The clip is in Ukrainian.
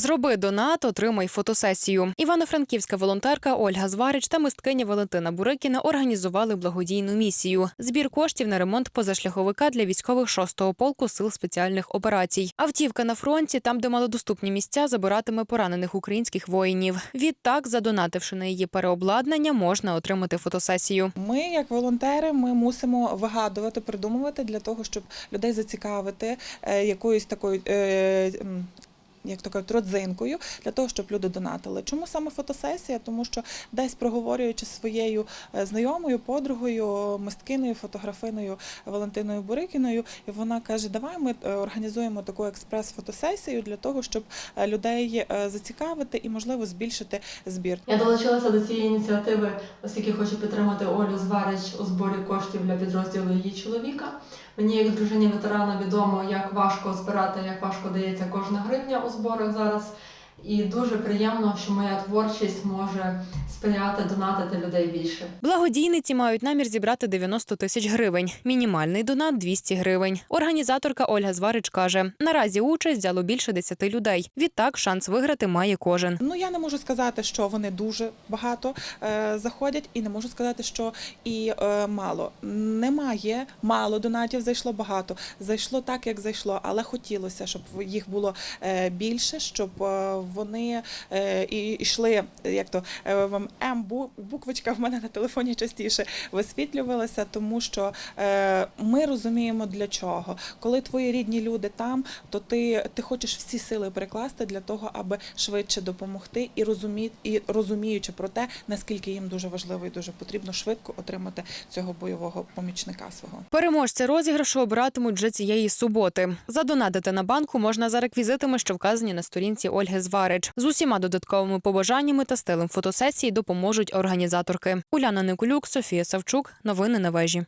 Зроби донат, отримай фотосесію. Івано-франківська волонтерка Ольга Зварич та мисткиня Валентина Бурикіна організували благодійну місію. Збір коштів на ремонт позашляховика для військових 6-го полку сил спеціальних операцій. Автівка на фронті, там, де малодоступні місця, забиратиме поранених українських воїнів. Відтак, задонативши на її переобладнання, можна отримати фотосесію. Ми, як волонтери, ми мусимо вигадувати, придумувати для того, щоб людей зацікавити е, якоюсь такою. Як то кажуть, родзинкою для того, щоб люди донатили. Чому саме фотосесія? Тому що десь проговорюючи своєю е, знайомою, подругою, мисткиною, фотографиною Валентиною Бурикіною, і вона каже: Давай ми е, організуємо таку експрес-фотосесію для того, щоб е, людей зацікавити і, можливо, збільшити збір. Я долучилася до цієї ініціативи, оскільки хочу підтримати Олю Зварич у зборі коштів для підрозділу її чоловіка. Мені, як дружині ветерана, відомо, як важко збирати, як важко дається кожна гривня зборах зараз. І дуже приємно, що моя творчість може сприяти донатити людей більше. Благодійниці мають намір зібрати 90 тисяч гривень. Мінімальний донат 200 гривень. Організаторка Ольга Зварич каже: наразі участь взяло більше 10 людей. Відтак шанс виграти має кожен. Ну я не можу сказати, що вони дуже багато е, заходять, і не можу сказати, що і е, мало. Немає мало донатів, зайшло багато. Зайшло так, як зайшло, але хотілося, щоб їх було е, більше, щоб е, вони е, і йшли, як то е, М буквочка в мене на телефоні частіше висвітлювалася, тому що е, ми розуміємо для чого. Коли твої рідні люди там, то ти, ти хочеш всі сили прикласти для того, аби швидше допомогти і розумі, і розуміючи про те, наскільки їм дуже важливо і дуже потрібно швидко отримати цього бойового помічника свого. Переможця розіграшу обиратимуть вже цієї суботи. Задонатити на банку можна за реквізитами, що вказані на сторінці Ольги Зварич. З усіма додатковими побажаннями та стилем фотосесії допоможуть організаторки. Уляна Николюк, Софія Савчук. Новини на вежі.